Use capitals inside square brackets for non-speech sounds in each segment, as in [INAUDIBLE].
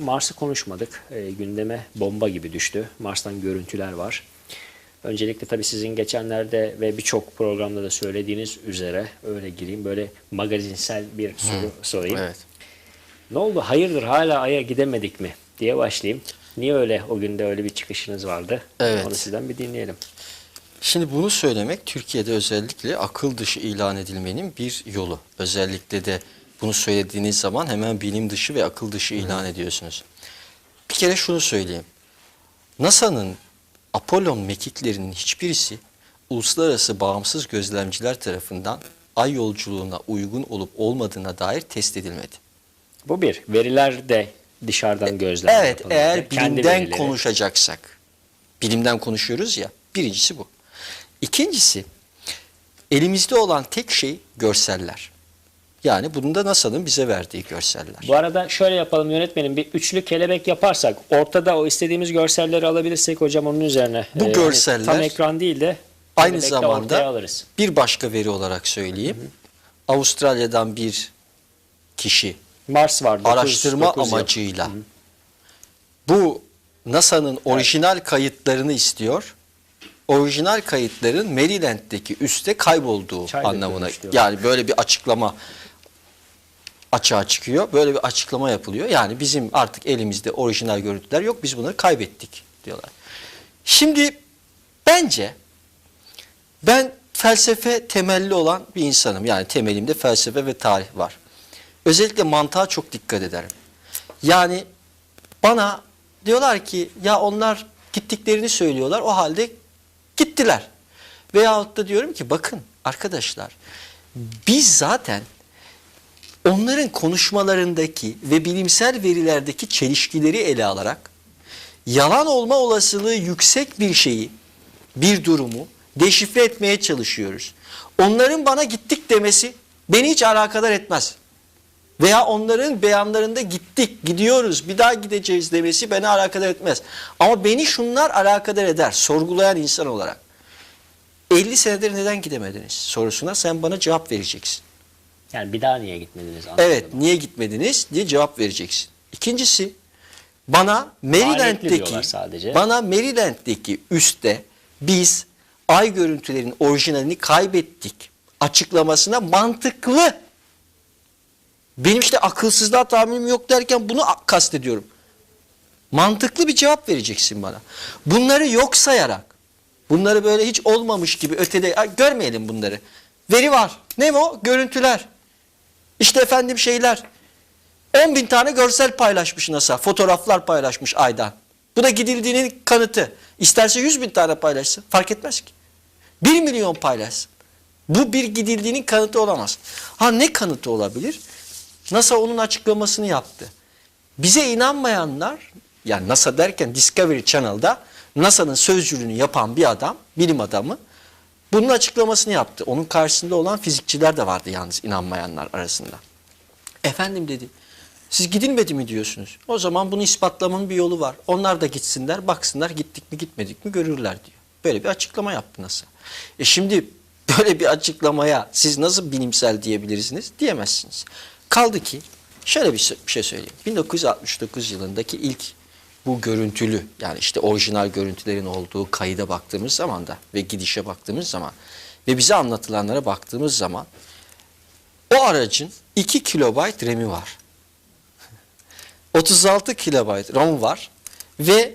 Mars'ı konuşmadık. E, gündeme bomba gibi düştü. Mars'tan görüntüler var. Öncelikle tabii sizin geçenlerde ve birçok programda da söylediğiniz üzere öyle gireyim. Böyle magazinsel bir soru sorayım. Evet. Ne oldu? Hayırdır hala Ay'a gidemedik mi? diye başlayayım. Niye öyle o günde öyle bir çıkışınız vardı? Evet. Onu sizden bir dinleyelim. Şimdi bunu söylemek Türkiye'de özellikle akıl dışı ilan edilmenin bir yolu. Özellikle de bunu söylediğiniz zaman hemen bilim dışı ve akıl dışı ilan ediyorsunuz. Bir kere şunu söyleyeyim. NASA'nın Apollon mekiklerinin hiçbirisi uluslararası bağımsız gözlemciler tarafından ay yolculuğuna uygun olup olmadığına dair test edilmedi. Bu bir. Veriler de dışarıdan gözlem Evet eğer Kendi bilimden verileri. konuşacaksak, bilimden konuşuyoruz ya, birincisi bu. İkincisi, elimizde olan tek şey görseller. Yani bunun da NASA'nın bize verdiği görseller. Bu arada şöyle yapalım yönetmenim bir üçlü kelebek yaparsak ortada o istediğimiz görselleri alabilirsek hocam onun üzerine. Bu e, görseller tam ekran değil de Aynı zamanda alırız. bir başka veri olarak söyleyeyim. Avustralya'dan bir kişi Mars var. araştırma dokuz yıl. amacıyla bu NASA'nın orijinal kayıtlarını istiyor. Orijinal kayıtların Maryland'deki üste kaybolduğu Çay anlamına. Yani böyle bir açıklama açığa çıkıyor. Böyle bir açıklama yapılıyor. Yani bizim artık elimizde orijinal görüntüler yok. Biz bunları kaybettik diyorlar. Şimdi bence ben felsefe temelli olan bir insanım. Yani temelimde felsefe ve tarih var. Özellikle mantığa çok dikkat ederim. Yani bana diyorlar ki ya onlar gittiklerini söylüyorlar o halde gittiler. Veyahut da diyorum ki bakın arkadaşlar biz zaten onların konuşmalarındaki ve bilimsel verilerdeki çelişkileri ele alarak yalan olma olasılığı yüksek bir şeyi, bir durumu deşifre etmeye çalışıyoruz. Onların bana gittik demesi beni hiç alakadar etmez. Veya onların beyanlarında gittik, gidiyoruz, bir daha gideceğiz demesi beni alakadar etmez. Ama beni şunlar alakadar eder sorgulayan insan olarak. 50 senedir neden gidemediniz sorusuna sen bana cevap vereceksin. Yani bir daha niye gitmediniz? Anlamadım. Evet niye gitmediniz diye cevap vereceksin. İkincisi bana Maryland'deki sadece. bana Maryland'deki üstte biz ay görüntülerinin orijinalini kaybettik açıklamasına mantıklı. Benim işte akılsızlığa tahammülüm yok derken bunu kastediyorum. Mantıklı bir cevap vereceksin bana. Bunları yok sayarak, bunları böyle hiç olmamış gibi ötede görmeyelim bunları. Veri var. Ne o? Görüntüler. İşte efendim şeyler. 10 bin tane görsel paylaşmış NASA. Fotoğraflar paylaşmış aydan. Bu da gidildiğinin kanıtı. İsterse 100 bin tane paylaşsın. Fark etmez ki. 1 milyon paylaşsın. Bu bir gidildiğinin kanıtı olamaz. Ha ne kanıtı olabilir? NASA onun açıklamasını yaptı. Bize inanmayanlar, yani NASA derken Discovery Channel'da NASA'nın sözcülüğünü yapan bir adam, bilim adamı bunun açıklamasını yaptı. Onun karşısında olan fizikçiler de vardı yalnız inanmayanlar arasında. Efendim dedi, siz gidilmedi mi diyorsunuz? O zaman bunu ispatlamanın bir yolu var. Onlar da gitsinler, baksınlar gittik mi gitmedik mi görürler diyor. Böyle bir açıklama yaptı NASA. E şimdi böyle bir açıklamaya siz nasıl bilimsel diyebilirsiniz? Diyemezsiniz. Kaldı ki şöyle bir şey söyleyeyim. 1969 yılındaki ilk bu görüntülü yani işte orijinal görüntülerin olduğu kayıda baktığımız zaman da ve gidişe baktığımız zaman ve bize anlatılanlara baktığımız zaman o aracın 2 kilobayt RAM'i var. [LAUGHS] 36 kilobayt RAM var ve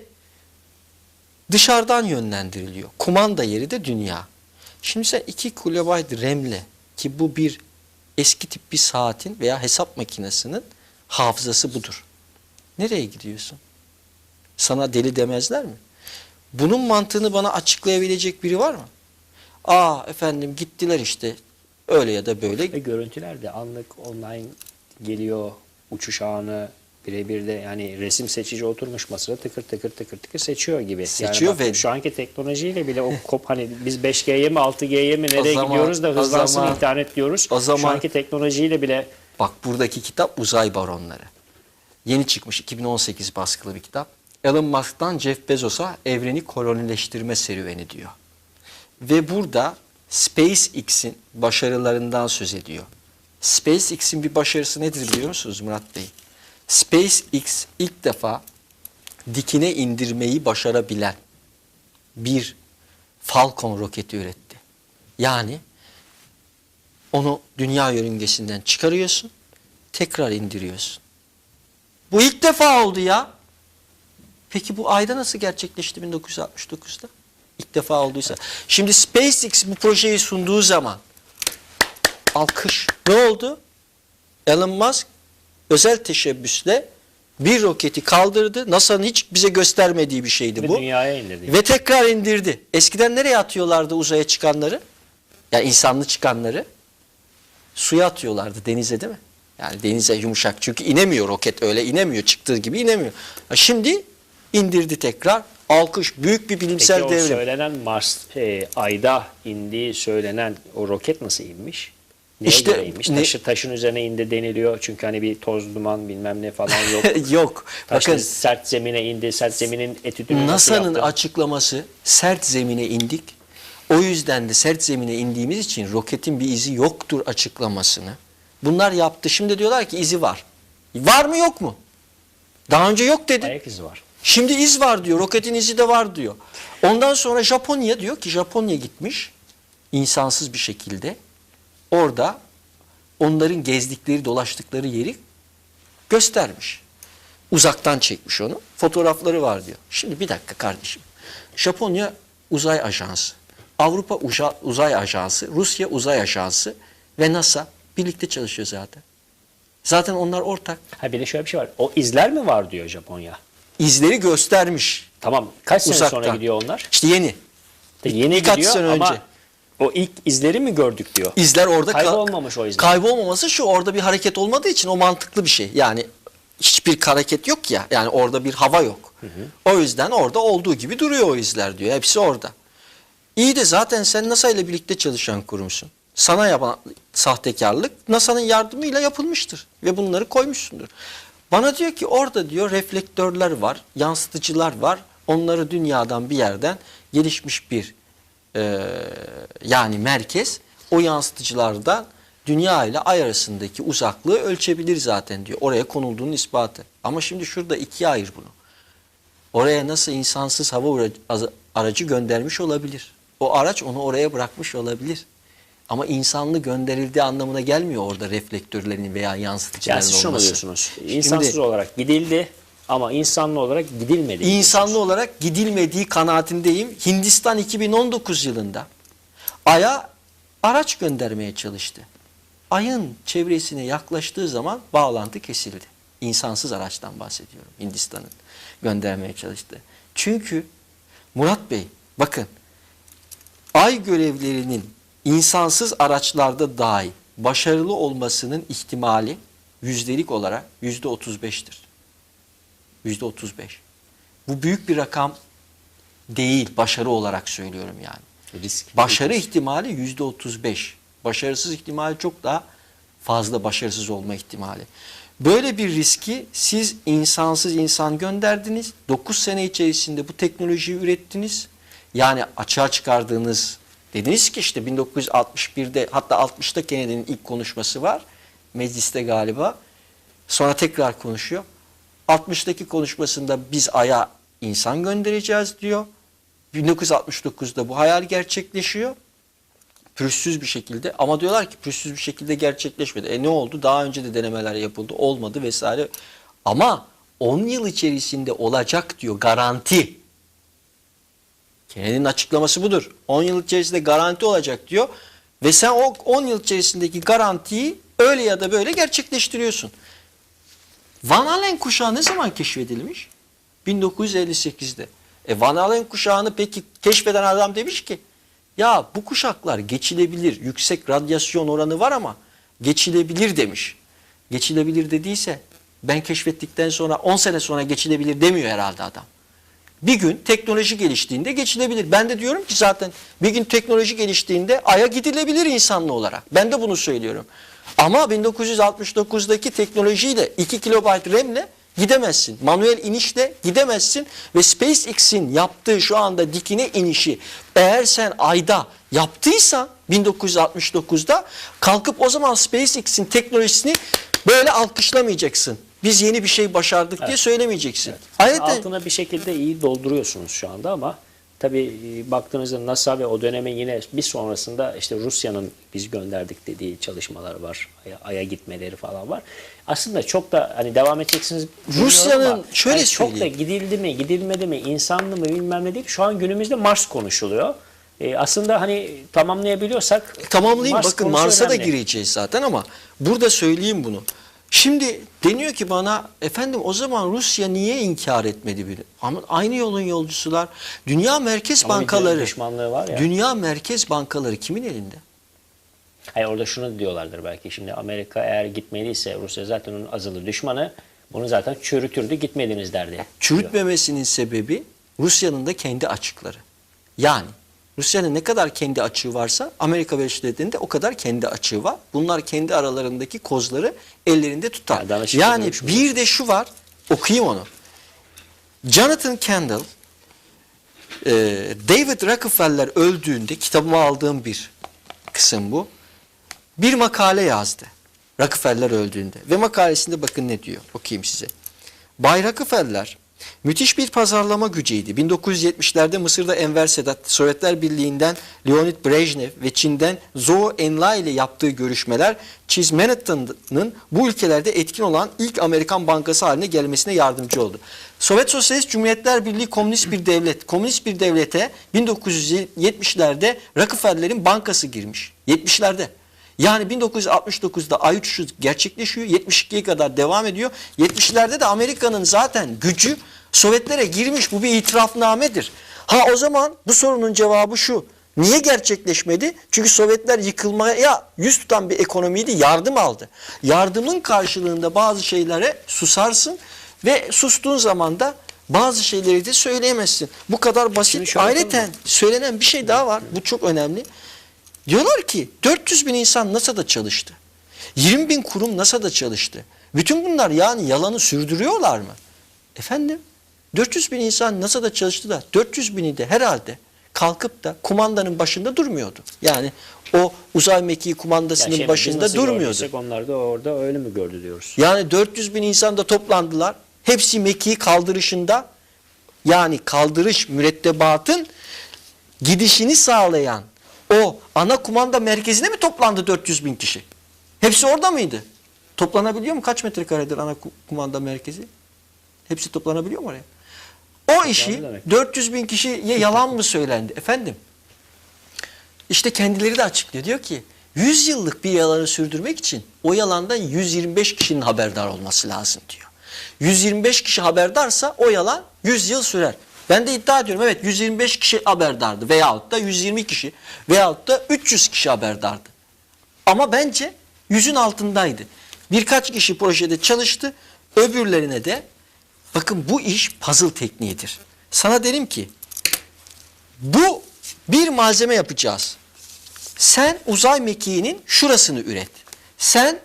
dışarıdan yönlendiriliyor. Kumanda yeri de dünya. Şimdi sen 2 kilobayt RAM'le ki bu bir eski tip bir saatin veya hesap makinesinin hafızası budur. Nereye gidiyorsun? Sana deli demezler mi? Bunun mantığını bana açıklayabilecek biri var mı? Aa efendim gittiler işte öyle ya da böyle Ve görüntüler de anlık online geliyor. Uçuş anı birebir de yani resim seçici oturmuş masada tıkır tıkır tıkır tıkır seçiyor gibi. Seçiyor yani ve- şu anki teknolojiyle bile o kop hani biz 5G'ye mi 6G'ye mi nereye zaman- gidiyoruz da hızlansın zaman- internet diyoruz. o Şu zaman- anki teknolojiyle bile Bak buradaki kitap Uzay Baronları. Yeni çıkmış 2018 baskılı bir kitap. Elon Musk'tan Jeff Bezos'a evreni kolonileştirme serüveni diyor. Ve burada SpaceX'in başarılarından söz ediyor. SpaceX'in bir başarısı nedir biliyor musunuz Murat Bey? SpaceX ilk defa dikine indirmeyi başarabilen bir Falcon roketi üretti. Yani onu dünya yörüngesinden çıkarıyorsun, tekrar indiriyorsun. Bu ilk defa oldu ya. Peki bu ayda nasıl gerçekleşti 1969'da? İlk defa olduysa. Şimdi SpaceX bu projeyi sunduğu zaman alkış. Ne oldu? Elon Musk özel teşebbüsle bir roketi kaldırdı. NASA'nın hiç bize göstermediği bir şeydi Ve bu. dünyaya indirdi. Ve tekrar indirdi. Eskiden nereye atıyorlardı uzaya çıkanları? Yani insanlı çıkanları? Suya atıyorlardı denize değil mi? Yani denize yumuşak. Çünkü inemiyor roket öyle inemiyor. Çıktığı gibi inemiyor. Şimdi indirdi tekrar. Alkış. Büyük bir Peki bilimsel o devrim. söylenen Mars e, ayda indiği söylenen o roket nasıl inmiş? Neye İşte göre inmiş? Taşı, taşın üzerine indi deniliyor. Çünkü hani bir toz duman bilmem ne falan yok. [LAUGHS] Yok. Taş Bakın sert zemine indi. Sert zeminin etüdünü NASA'nın açıklaması sert zemine indik. O yüzden de sert zemine indiğimiz için roketin bir izi yoktur açıklamasını. Bunlar yaptı. Şimdi diyorlar ki izi var. Var mı yok mu? Daha önce yok dedi. Ayak izi var. Şimdi iz var diyor. Roketin izi de var diyor. Ondan sonra Japonya diyor ki Japonya gitmiş insansız bir şekilde orada onların gezdikleri dolaştıkları yeri göstermiş. Uzaktan çekmiş onu. Fotoğrafları var diyor. Şimdi bir dakika kardeşim. Japonya uzay ajansı, Avrupa Uza- uzay ajansı, Rusya uzay ajansı ve NASA birlikte çalışıyor zaten. Zaten onlar ortak. Ha bir de şöyle bir şey var. O izler mi var diyor Japonya. İzleri göstermiş. Tamam. Kaç sene Uzaktan. sonra gidiyor onlar? İşte yeni. Yeni birkaç gidiyor sene ama önce. o ilk izleri mi gördük diyor. İzler orada Kaybolmamış o izler. Kaybolmaması şu orada bir hareket olmadığı için o mantıklı bir şey. Yani hiçbir hareket yok ya. Yani orada bir hava yok. O yüzden orada olduğu gibi duruyor o izler diyor. Hepsi orada. İyi de zaten sen NASA ile birlikte çalışan kurumsun. Sana yapan sahtekarlık NASA'nın yardımıyla yapılmıştır. Ve bunları koymuşsundur. Bana diyor ki orada diyor reflektörler var, yansıtıcılar var. Onları dünyadan bir yerden gelişmiş bir e, yani merkez o yansıtıcılardan dünya ile ay arasındaki uzaklığı ölçebilir zaten diyor. Oraya konulduğunun ispatı. Ama şimdi şurada ikiye ayır bunu. Oraya nasıl insansız hava aracı göndermiş olabilir. O araç onu oraya bırakmış olabilir. Ama insanlı gönderildiği anlamına gelmiyor orada reflektörlerin veya yansıtıcıların Yani siz olması. diyorsunuz? Şimdi- İnsansız olarak gidildi ama insanlı olarak gidilmedi. İnsanlı olarak gidilmediği kanaatindeyim. Hindistan 2019 yılında Ay'a araç göndermeye çalıştı. Ay'ın çevresine yaklaştığı zaman bağlantı kesildi. İnsansız araçtan bahsediyorum. Hindistan'ın göndermeye çalıştı. Çünkü Murat Bey bakın Ay görevlerinin insansız araçlarda dahi başarılı olmasının ihtimali yüzdelik olarak yüzde 35'tir. Yüzde 35. Bu büyük bir rakam değil başarı olarak söylüyorum yani. Risk. Başarı ihtimali yüzde 35. Başarısız ihtimali çok daha fazla başarısız olma ihtimali. Böyle bir riski siz insansız insan gönderdiniz. 9 sene içerisinde bu teknolojiyi ürettiniz. Yani açığa çıkardığınız dediniz ki işte 1961'de hatta 60'ta Kennedy'nin ilk konuşması var. Mecliste galiba. Sonra tekrar konuşuyor. 60'taki konuşmasında biz Ay'a insan göndereceğiz diyor. 1969'da bu hayal gerçekleşiyor. Pürüzsüz bir şekilde ama diyorlar ki pürüzsüz bir şekilde gerçekleşmedi. E ne oldu? Daha önce de denemeler yapıldı. Olmadı vesaire. Ama 10 yıl içerisinde olacak diyor garanti. Kennedy'nin açıklaması budur. 10 yıl içerisinde garanti olacak diyor. Ve sen o 10 yıl içerisindeki garantiyi öyle ya da böyle gerçekleştiriyorsun. Van Allen kuşağı ne zaman keşfedilmiş? 1958'de. E Van Allen kuşağını peki keşfeden adam demiş ki ya bu kuşaklar geçilebilir. Yüksek radyasyon oranı var ama geçilebilir demiş. Geçilebilir dediyse ben keşfettikten sonra 10 sene sonra geçilebilir demiyor herhalde adam. Bir gün teknoloji geliştiğinde geçilebilir. Ben de diyorum ki zaten bir gün teknoloji geliştiğinde Ay'a gidilebilir insanlı olarak. Ben de bunu söylüyorum. Ama 1969'daki teknolojiyle 2 kilobayt RAM'le gidemezsin. Manuel inişle gidemezsin ve SpaceX'in yaptığı şu anda dikine inişi eğer sen ayda yaptıysan 1969'da kalkıp o zaman SpaceX'in teknolojisini böyle alkışlamayacaksın. Biz yeni bir şey başardık diye söylemeyeceksin. Ayrıca Altına bir şekilde iyi dolduruyorsunuz şu anda ama tabii e, baktığınızda NASA ve o dönemin yine bir sonrasında işte Rusya'nın biz gönderdik dediği çalışmalar var. Ay'a, Ay'a gitmeleri falan var. Aslında çok da hani devam edeceksiniz. Rusya'nın ama şöyle hani çok da gidildi mi, gidilmedi mi, insanlı mı bilmem ne değil. Şu an günümüzde Mars konuşuluyor. E, aslında hani tamamlayabiliyorsak tamamlayayım Mars bakın Mars'a da önemli. gireceğiz zaten ama burada söyleyeyim bunu. Şimdi deniyor ki bana efendim o zaman Rusya niye inkar etmedi beni? Ama aynı yolun yolcusular. Dünya merkez Ama bankaları. düşmanlığı var ya. Dünya merkez bankaları kimin elinde? Hayır orada şunu diyorlardır belki. Şimdi Amerika eğer gitmeliyse Rusya zaten onun azılı düşmanı. Bunu zaten çürütürdü gitmediniz derdi. diyor. Çürütmemesinin sebebi Rusya'nın da kendi açıkları. Yani Rusya'nın ne kadar kendi açığı varsa Amerika Birleşik Devletleri'nde o kadar kendi açığı var. Bunlar kendi aralarındaki kozları ellerinde tutar. Yani danışıklı Yani bir de şu var, okuyayım onu. Jonathan Kendall, e, David Rockefeller öldüğünde kitabıma aldığım bir kısım bu. Bir makale yazdı. Rockefeller öldüğünde. Ve makalesinde bakın ne diyor. Okuyayım size. Bay Rockefeller müthiş bir pazarlama gücüydü. 1970'lerde Mısır'da Enver Sedat, Sovyetler Birliği'nden Leonid Brejnev ve Çin'den Zhou Enlai ile yaptığı görüşmeler Manhattan'ın bu ülkelerde etkin olan ilk Amerikan bankası haline gelmesine yardımcı oldu. Sovyet Sosyalist Cumhuriyetler Birliği komünist bir devlet. Komünist bir devlete 1970'lerde Rockefeller'in bankası girmiş. 70'lerde. Yani 1969'da ay uçuşu gerçekleşiyor. 72'ye kadar devam ediyor. 70'lerde de Amerika'nın zaten gücü Sovyetlere girmiş. Bu bir itirafnamedir. Ha o zaman bu sorunun cevabı şu. Niye gerçekleşmedi? Çünkü Sovyetler yıkılmaya yüz tutan bir ekonomiydi. Yardım aldı. Yardımın karşılığında bazı şeylere susarsın ve sustuğun zaman da bazı şeyleri de söyleyemezsin. Bu kadar basit. Ayrıca söylenen bir şey daha var. Bu çok önemli. Diyorlar ki 400 bin insan NASA'da çalıştı. 20 bin kurum NASA'da çalıştı. Bütün bunlar yani yalanı sürdürüyorlar mı? Efendim 400 bin insan NASA'da çalıştı da 400 bini de herhalde kalkıp da kumandanın başında durmuyordu. Yani o uzay mekiği kumandasının Yani şey, başında durmuyordu. Onlar da orada öyle mi gördü diyoruz. Yani 400 bin insan da toplandılar. Hepsi mekiği kaldırışında yani kaldırış mürettebatın gidişini sağlayan o ana kumanda merkezine mi toplandı 400 bin kişi? Hepsi orada mıydı? Toplanabiliyor mu? Kaç metrekaredir ana ku- kumanda merkezi? Hepsi toplanabiliyor mu oraya? O işi demek. 400 bin kişiye yalan mı söylendi? Efendim işte kendileri de açıklıyor. Diyor ki 100 yıllık bir yalanı sürdürmek için o yalandan 125 kişinin haberdar olması lazım diyor. 125 kişi haberdarsa o yalan 100 yıl sürer. Ben de iddia ediyorum evet 125 kişi haberdardı veyahut da 120 kişi veyahut da 300 kişi haberdardı. Ama bence yüzün altındaydı. Birkaç kişi projede çalıştı. Öbürlerine de bakın bu iş puzzle tekniğidir. Sana derim ki bu bir malzeme yapacağız. Sen uzay mekiğinin şurasını üret. Sen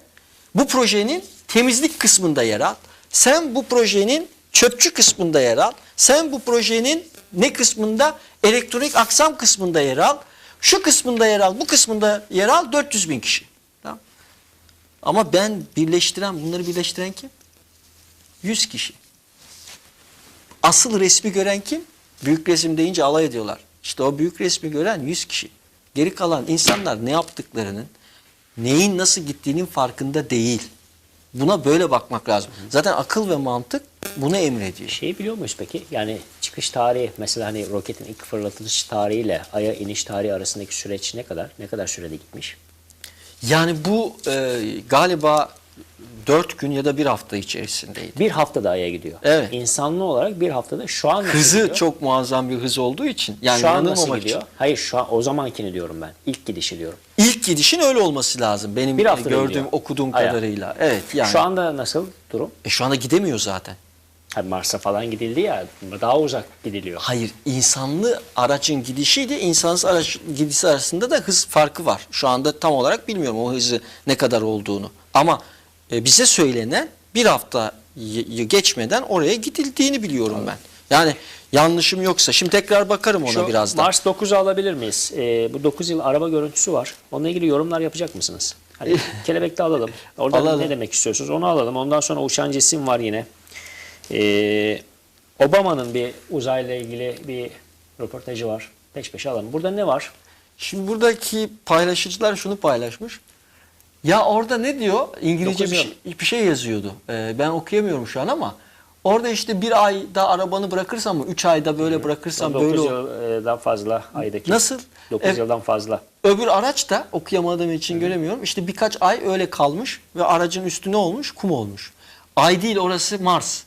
bu projenin temizlik kısmında yer al. Sen bu projenin çöpçü kısmında yer al. Sen bu projenin ne kısmında? Elektronik aksam kısmında yer al. Şu kısmında yer al, bu kısmında yer al 400 bin kişi. Tamam. Ama ben birleştiren, bunları birleştiren kim? 100 kişi. Asıl resmi gören kim? Büyük resim deyince alay ediyorlar. İşte o büyük resmi gören 100 kişi. Geri kalan insanlar ne yaptıklarının, neyin nasıl gittiğinin farkında değil. Buna böyle bakmak lazım. Zaten akıl ve mantık bunu emrediyor. Şeyi biliyor muyuz peki? Yani çıkış tarihi mesela hani roketin ilk fırlatılış tarihiyle Ay'a iniş tarihi arasındaki süreç ne kadar? Ne kadar sürede gitmiş? Yani bu e, galiba 4 gün ya da bir hafta içerisindeydi. Bir haftada Ay'a gidiyor. Evet. İnsanlı olarak bir haftada şu an nasıl Hızı gidiyor? çok muazzam bir hız olduğu için yani şu an nasıl gidiyor? için. Hayır şu an o zamankini diyorum ben. İlk gidişi diyorum. İlk gidişin öyle olması lazım benim Bir gördüğüm, gidiyor. okuduğum Aya. kadarıyla. Evet yani. Şu anda nasıl durum? E, şu anda gidemiyor zaten. Ha, Mars'a falan gidildi ya daha uzak gidiliyor. Hayır, insanlı aracın gidişiyle insansız araç gidişi arasında da hız farkı var. Şu anda tam olarak bilmiyorum o hızı ne kadar olduğunu. Ama e, bize söylenen bir hafta geçmeden oraya gidildiğini biliyorum ben. Yani yanlışım yoksa şimdi tekrar bakarım ona Şu birazdan. Mars 9'u alabilir miyiz? Ee, bu 9 yıl araba görüntüsü var. Onunla ilgili yorumlar yapacak mısınız? Hani [LAUGHS] kelebekte alalım. Orada Alalım. ne demek istiyorsunuz onu alalım. Ondan sonra uçan cisim var yine. Ee, Obama'nın bir uzayla ilgili bir röportajı var. Peş peşe alalım. Burada ne var? Şimdi buradaki paylaşıcılar şunu paylaşmış. Ya orada ne diyor? İngilizce bir şey, bir şey yazıyordu. Ee, ben okuyamıyorum şu an ama orada işte bir ayda arabanı bırakırsam mı? Üç ayda böyle bırakırsam 9 böyle olur. yıldan fazla aydaki. Nasıl? 9 Evet. yıldan fazla. Öbür araç da okuyamadığım için göremiyorum. İşte birkaç ay öyle kalmış ve aracın üstü ne olmuş? Kum olmuş. Ay değil orası Mars.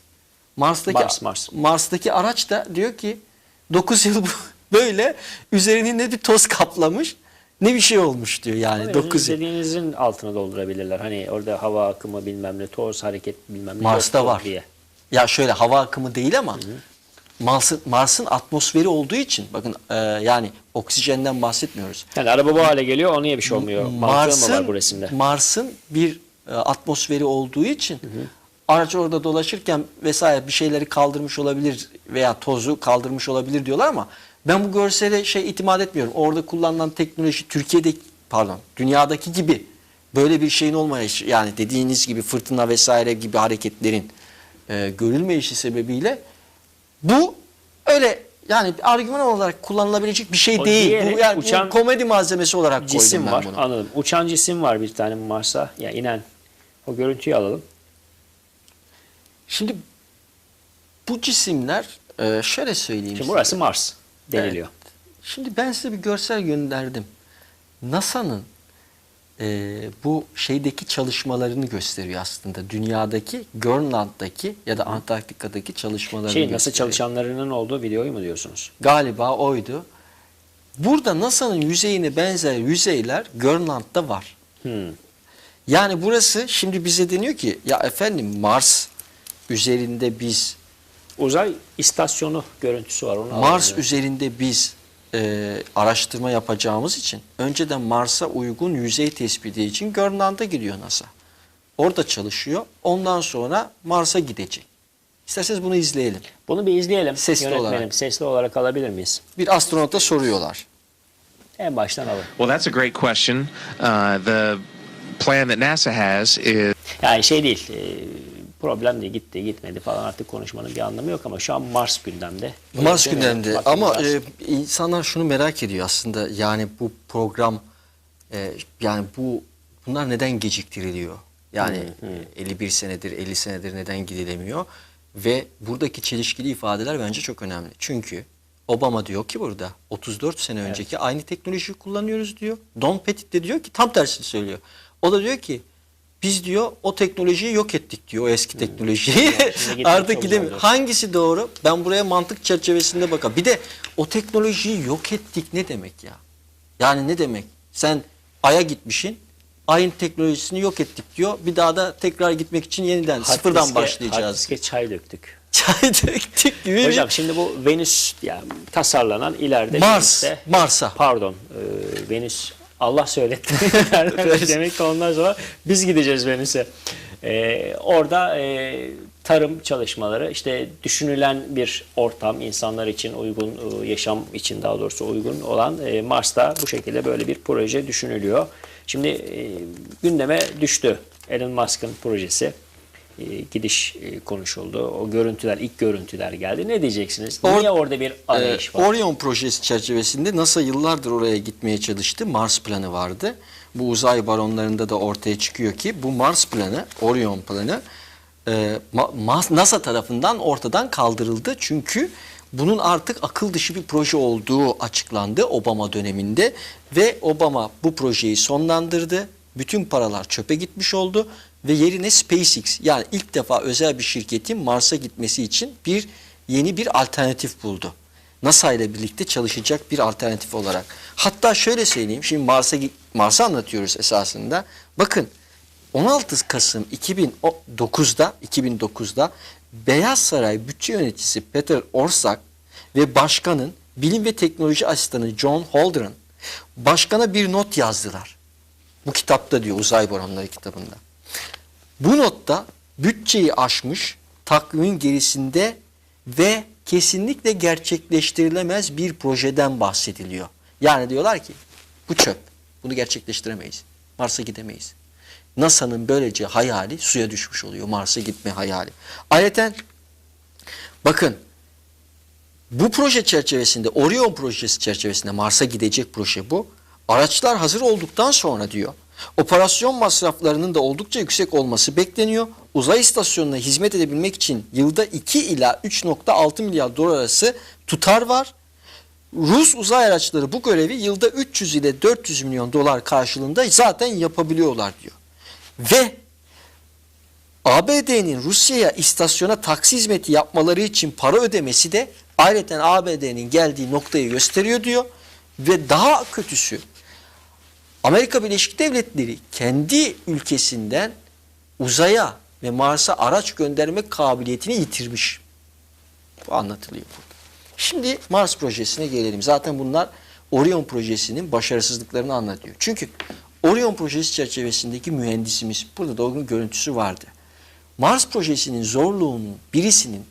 Mars'taki Mars, Mars. Mars'taki araç da diyor ki 9 yıl [LAUGHS] böyle üzerini ne bir toz kaplamış ne bir şey olmuş diyor yani 9 yıl. Dediğinizin altına doldurabilirler. Hani orada hava akımı bilmem ne, toz hareket bilmem ne. Mars'ta var. Diye. Ya şöyle hava akımı değil ama Mars'ın Mars'ın atmosferi olduğu için bakın e, yani oksijenden bahsetmiyoruz. Yani araba bu hale geliyor, ona bir şey olmuyor. Mantığı mı var bu resimde? Mars'ın bir e, atmosferi olduğu için araç orada dolaşırken vesaire bir şeyleri kaldırmış olabilir veya tozu kaldırmış olabilir diyorlar ama ben bu görsele şey itimat etmiyorum. Orada kullanılan teknoloji Türkiye'de pardon dünyadaki gibi böyle bir şeyin olmayışı yani dediğiniz gibi fırtına vesaire gibi hareketlerin e, görülmeyişi sebebiyle bu öyle yani argüman olarak kullanılabilecek bir şey O değil. diğeri Bu, yani bu uçan komedi malzemesi olarak Cisim koydum ben var, bunu. anladım. Uçan cisim var bir tane Mars'a. Ya inen. O görüntüyü alalım. Şimdi bu cisimler e, şöyle söyleyeyim Şimdi size. burası Mars deniliyor. Şimdi ben size bir görsel gönderdim. NASA'nın e, bu şeydeki çalışmalarını gösteriyor aslında. Dünyadaki, Grönland'daki ya da Antarktika'daki çalışmalarını Şey nasıl gösteriyor. çalışanlarının olduğu videoyu mu diyorsunuz? Galiba oydu. Burada NASA'nın yüzeyine benzer yüzeyler Grönland'da var. Hmm. Yani burası şimdi bize deniyor ki ya efendim Mars üzerinde biz Uzay istasyonu görüntüsü var. Onu Mars alalım. üzerinde biz e, araştırma yapacağımız için önceden Mars'a uygun yüzey tespiti için Grönland'a gidiyor NASA. Orada çalışıyor. Ondan sonra Mars'a gidecek. İsterseniz bunu izleyelim. Bunu bir izleyelim. Sesli Yönetmenim, olarak. Sesli olarak alabilir miyiz? Bir astronota soruyorlar. En baştan alın. Well, that's a great question. Uh, the plan that NASA has is Yani şey değil. e, problem değil. Gitti gitmedi falan artık konuşmanın bir anlamı yok ama şu an Mars gündemde. Mars mi? gündemde Bakın ama e, insanlar şunu merak ediyor aslında yani bu program e, yani bu bunlar neden geciktiriliyor? Yani e, 51 senedir 50 senedir neden gidilemiyor? Ve buradaki çelişkili ifadeler bence çok önemli. Çünkü Obama diyor ki burada 34 sene önceki aynı teknolojiyi kullanıyoruz diyor. Don Petit de diyor ki tam tersini söylüyor. O da diyor ki biz diyor o teknolojiyi yok ettik diyor o eski teknolojiyi. [LAUGHS] Artık gidemiyor. Hangisi doğru? Ben buraya mantık çerçevesinde bakalım. Bir de o teknolojiyi yok ettik ne demek ya? Yani ne demek? Sen Ay'a gitmişsin. Ay'ın teknolojisini yok ettik diyor. Bir daha da tekrar gitmek için yeniden Hard sıfırdan diske- başlayacağız. hard diske çay döktük. [LAUGHS] Çay döktük gibi. Hocam şimdi bu Venüs yani tasarlanan ileride Mars, Venüs'te- Mars'a. pardon e, Venüs Allah söyletti [LAUGHS] demek ki ondan sonra biz gideceğiz Venüs'e. E, orada e, tarım çalışmaları işte düşünülen bir ortam insanlar için uygun e, yaşam için daha doğrusu uygun olan e, Mars'ta bu şekilde böyle bir proje düşünülüyor. Şimdi e, gündeme düştü Elon Musk'ın projesi. E, gidiş e, konuşuldu. O görüntüler, ilk görüntüler geldi. Ne diyeceksiniz? Or- Niye orada bir arayış Ee, var? Orion projesi çerçevesinde NASA yıllardır oraya gitmeye çalıştı. Mars planı vardı. Bu uzay baronlarında da ortaya çıkıyor ki bu Mars planı, Orion planı e, NASA tarafından ortadan kaldırıldı. Çünkü bunun artık akıl dışı bir proje olduğu açıklandı Obama döneminde ve Obama bu projeyi sonlandırdı. Bütün paralar çöpe gitmiş oldu ve yerine SpaceX yani ilk defa özel bir şirketin Mars'a gitmesi için bir yeni bir alternatif buldu. NASA ile birlikte çalışacak bir alternatif olarak. Hatta şöyle söyleyeyim. Şimdi Mars'a Mars'ı anlatıyoruz esasında. Bakın 16 Kasım 2009'da 2009'da Beyaz Saray bütçe yöneticisi Peter Orszag ve başkanın bilim ve teknoloji asistanı John Holdren başkana bir not yazdılar. Bu kitapta diyor Uzay Baronları kitabında. Bu notta bütçeyi aşmış, takvimin gerisinde ve kesinlikle gerçekleştirilemez bir projeden bahsediliyor. Yani diyorlar ki bu çöp. Bunu gerçekleştiremeyiz. Mars'a gidemeyiz. NASA'nın böylece hayali suya düşmüş oluyor. Mars'a gitme hayali. Ayrıca bakın bu proje çerçevesinde Orion projesi çerçevesinde Mars'a gidecek proje bu. Araçlar hazır olduktan sonra diyor. Operasyon masraflarının da oldukça yüksek olması bekleniyor. Uzay istasyonuna hizmet edebilmek için yılda 2 ila 3.6 milyar dolar arası tutar var. Rus uzay araçları bu görevi yılda 300 ile 400 milyon dolar karşılığında zaten yapabiliyorlar diyor. Ve ABD'nin Rusya'ya istasyona taksi hizmeti yapmaları için para ödemesi de ayrıca ABD'nin geldiği noktayı gösteriyor diyor. Ve daha kötüsü Amerika Birleşik Devletleri kendi ülkesinden uzaya ve Mars'a araç gönderme kabiliyetini yitirmiş. Bu anlatılıyor burada. Şimdi Mars projesine gelelim. Zaten bunlar Orion projesinin başarısızlıklarını anlatıyor. Çünkü Orion projesi çerçevesindeki mühendisimiz, burada da onun görüntüsü vardı. Mars projesinin zorluğunun birisinin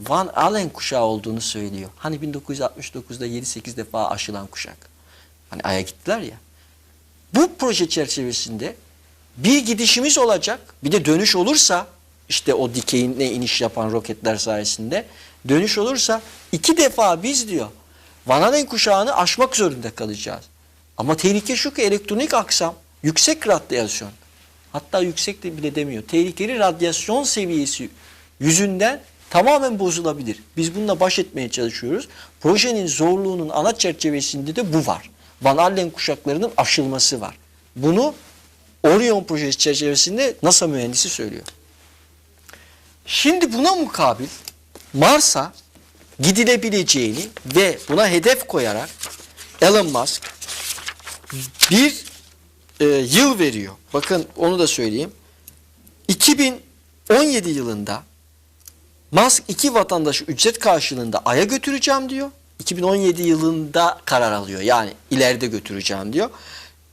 Van Allen kuşağı olduğunu söylüyor. Hani 1969'da 7-8 defa aşılan kuşak. Hani Ay'a gittiler ya. Bu proje çerçevesinde bir gidişimiz olacak. Bir de dönüş olursa işte o dikeyine iniş yapan roketler sayesinde dönüş olursa iki defa biz diyor Van Allen kuşağını aşmak zorunda kalacağız. Ama tehlike şu ki elektronik aksam yüksek radyasyon hatta yüksek de bile demiyor. Tehlikeli radyasyon seviyesi yüzünden tamamen bozulabilir. Biz bununla baş etmeye çalışıyoruz. Projenin zorluğunun ana çerçevesinde de bu var. Van Allen kuşaklarının aşılması var. Bunu Orion projesi çerçevesinde NASA mühendisi söylüyor. Şimdi buna mukabil Mars'a gidilebileceğini ve buna hedef koyarak Elon Musk bir e, yıl veriyor. Bakın onu da söyleyeyim. 2017 yılında Musk iki vatandaşı ücret karşılığında Ay'a götüreceğim diyor. 2017 yılında karar alıyor. Yani ileride götüreceğim diyor.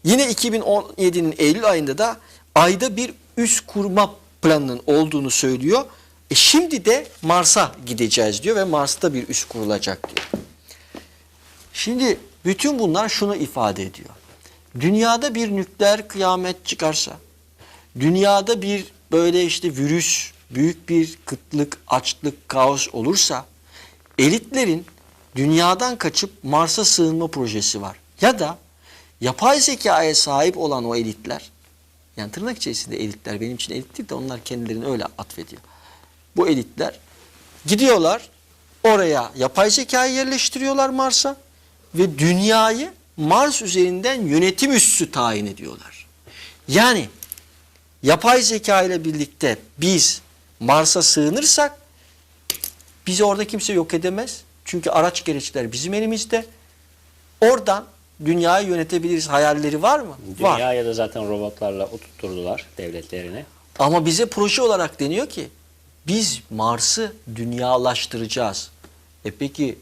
Yine 2017'nin Eylül ayında da Ay'da bir üs kurma planının olduğunu söylüyor. E şimdi de Mars'a gideceğiz diyor ve Mars'ta bir üs kurulacak diyor. Şimdi bütün bunlar şunu ifade ediyor. Dünyada bir nükleer kıyamet çıkarsa, dünyada bir böyle işte virüs, büyük bir kıtlık, açlık, kaos olursa elitlerin dünyadan kaçıp Mars'a sığınma projesi var. Ya da yapay zekaya sahip olan o elitler, yani tırnak içerisinde elitler benim için elit değil de onlar kendilerini öyle atfediyor. Bu elitler gidiyorlar oraya yapay zekayı yerleştiriyorlar Mars'a ve dünyayı Mars üzerinden yönetim üssü tayin ediyorlar. Yani yapay zeka ile birlikte biz Mars'a sığınırsak bizi orada kimse yok edemez. Çünkü araç gereçler bizim elimizde. Oradan dünyayı yönetebiliriz hayalleri var mı? Var. Dünyaya da zaten robotlarla oturtturdular devletlerini. Ama bize proje olarak deniyor ki biz Mars'ı dünyalaştıracağız. E peki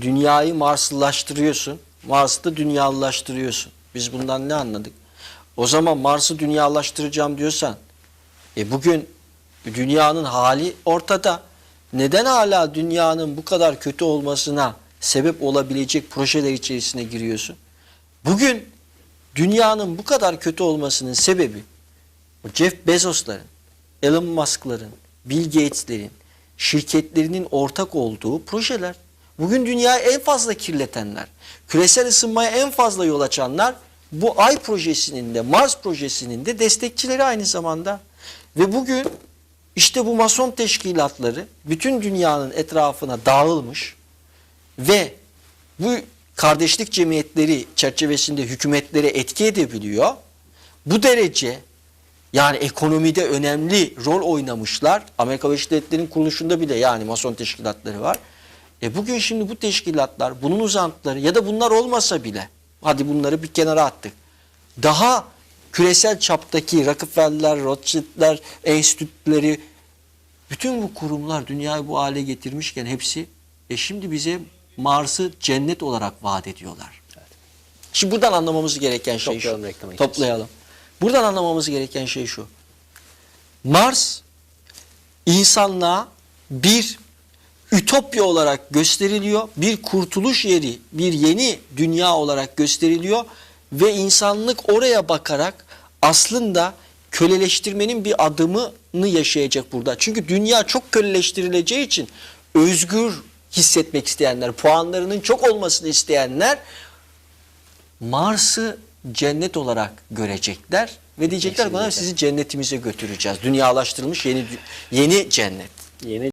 dünyayı Marslılaştırıyorsun. Mars'ı dünyalılaştırıyorsun. Biz bundan ne anladık? O zaman Mars'ı dünyalaştıracağım diyorsan e bugün dünyanın hali ortada. Neden hala dünyanın bu kadar kötü olmasına sebep olabilecek projeler içerisine giriyorsun? Bugün dünyanın bu kadar kötü olmasının sebebi Jeff Bezos'ların, Elon Musk'ların, Bill Gates'lerin, şirketlerinin ortak olduğu projeler. Bugün dünyayı en fazla kirletenler, küresel ısınmaya en fazla yol açanlar bu Ay projesinin de Mars projesinin de destekçileri aynı zamanda. Ve bugün işte bu mason teşkilatları bütün dünyanın etrafına dağılmış ve bu kardeşlik cemiyetleri çerçevesinde hükümetlere etki edebiliyor. Bu derece yani ekonomide önemli rol oynamışlar. Amerika Birleşik Devletleri'nin kuruluşunda bile yani mason teşkilatları var. E bugün şimdi bu teşkilatlar, bunun uzantıları ya da bunlar olmasa bile hadi bunları bir kenara attık. Daha küresel çaptaki Rockefeller, Rothschild'ler, enstitüleri bütün bu kurumlar dünyayı bu hale getirmişken hepsi e şimdi bize Mars'ı cennet olarak vaat ediyorlar. Şimdi buradan anlamamız gereken şey Toplayalım, şu. Toplayalım. Buradan anlamamız gereken şey şu. Mars insanlığa bir ütopya olarak gösteriliyor. Bir kurtuluş yeri, bir yeni dünya olarak gösteriliyor ve insanlık oraya bakarak aslında köleleştirmenin bir adımını yaşayacak burada. Çünkü dünya çok köleleştirileceği için özgür hissetmek isteyenler, puanlarının çok olmasını isteyenler Mars'ı cennet olarak görecekler ve diyecekler bana Kesinlikle. sizi cennetimize götüreceğiz. Dünyalaştırılmış yeni yeni cennet. Yeni